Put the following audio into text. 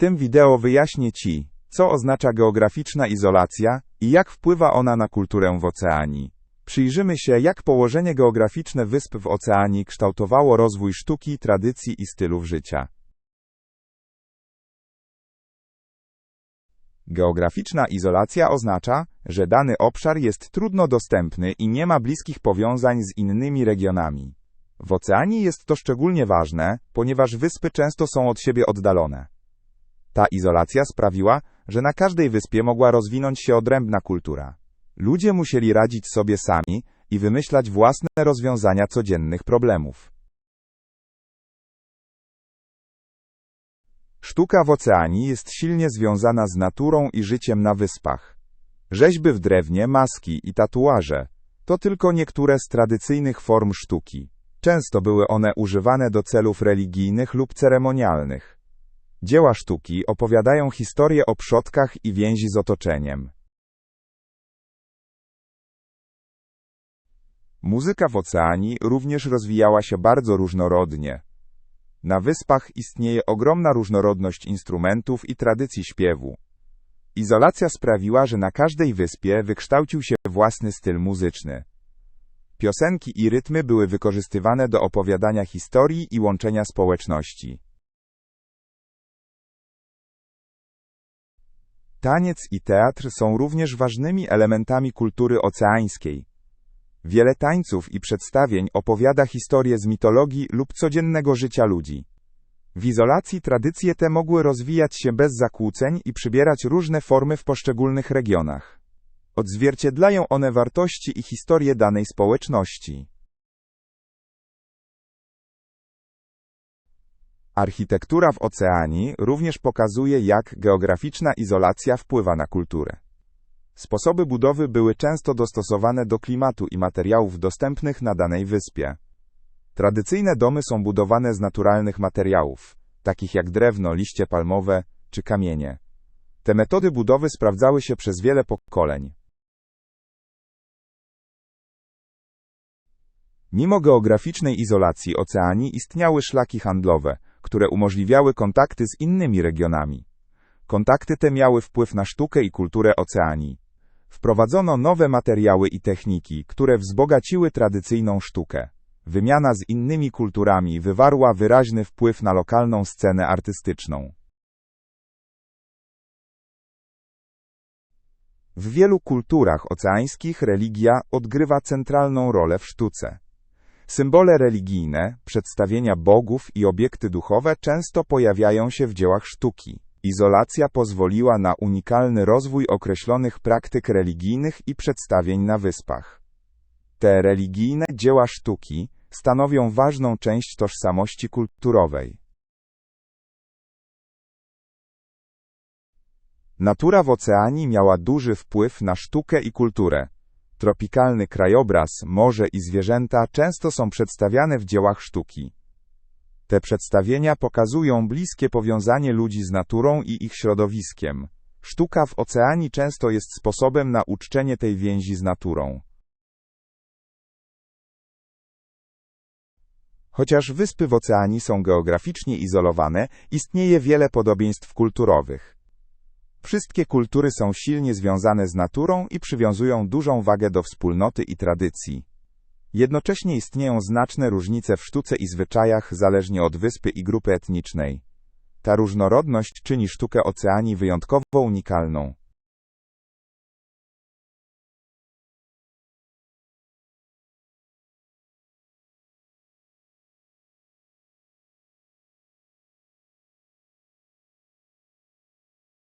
tym wideo wyjaśnię Ci, co oznacza geograficzna izolacja i jak wpływa ona na kulturę w oceanii. Przyjrzymy się, jak położenie geograficzne wysp w oceanii kształtowało rozwój sztuki, tradycji i stylów życia. Geograficzna izolacja oznacza, że dany obszar jest trudno dostępny i nie ma bliskich powiązań z innymi regionami. W oceanii jest to szczególnie ważne, ponieważ wyspy często są od siebie oddalone. Ta izolacja sprawiła, że na każdej wyspie mogła rozwinąć się odrębna kultura. Ludzie musieli radzić sobie sami i wymyślać własne rozwiązania codziennych problemów. Sztuka w oceanii jest silnie związana z naturą i życiem na wyspach. Rzeźby w drewnie, maski i tatuaże to tylko niektóre z tradycyjnych form sztuki. Często były one używane do celów religijnych lub ceremonialnych. Dzieła sztuki opowiadają historię o przodkach i więzi z otoczeniem. Muzyka w oceanii również rozwijała się bardzo różnorodnie. Na wyspach istnieje ogromna różnorodność instrumentów i tradycji śpiewu. Izolacja sprawiła, że na każdej wyspie wykształcił się własny styl muzyczny. Piosenki i rytmy były wykorzystywane do opowiadania historii i łączenia społeczności. Taniec i teatr są również ważnymi elementami kultury oceańskiej. Wiele tańców i przedstawień opowiada historie z mitologii lub codziennego życia ludzi. W izolacji tradycje te mogły rozwijać się bez zakłóceń i przybierać różne formy w poszczególnych regionach. Odzwierciedlają one wartości i historię danej społeczności. Architektura w oceanii również pokazuje, jak geograficzna izolacja wpływa na kulturę. Sposoby budowy były często dostosowane do klimatu i materiałów dostępnych na danej wyspie. Tradycyjne domy są budowane z naturalnych materiałów, takich jak drewno, liście palmowe czy kamienie. Te metody budowy sprawdzały się przez wiele pokoleń. Mimo geograficznej izolacji oceanii istniały szlaki handlowe, które umożliwiały kontakty z innymi regionami. Kontakty te miały wpływ na sztukę i kulturę oceanii. Wprowadzono nowe materiały i techniki, które wzbogaciły tradycyjną sztukę. Wymiana z innymi kulturami wywarła wyraźny wpływ na lokalną scenę artystyczną. W wielu kulturach oceańskich religia odgrywa centralną rolę w sztuce. Symbole religijne, przedstawienia bogów i obiekty duchowe często pojawiają się w dziełach sztuki. Izolacja pozwoliła na unikalny rozwój określonych praktyk religijnych i przedstawień na wyspach. Te religijne dzieła sztuki stanowią ważną część tożsamości kulturowej. Natura w oceanii miała duży wpływ na sztukę i kulturę. Tropikalny krajobraz, morze i zwierzęta często są przedstawiane w dziełach sztuki. Te przedstawienia pokazują bliskie powiązanie ludzi z naturą i ich środowiskiem. Sztuka w oceanii często jest sposobem na uczczenie tej więzi z naturą. Chociaż wyspy w oceanii są geograficznie izolowane, istnieje wiele podobieństw kulturowych. Wszystkie kultury są silnie związane z naturą i przywiązują dużą wagę do wspólnoty i tradycji. Jednocześnie istnieją znaczne różnice w sztuce i zwyczajach zależnie od wyspy i grupy etnicznej. Ta różnorodność czyni sztukę oceanii wyjątkowo unikalną.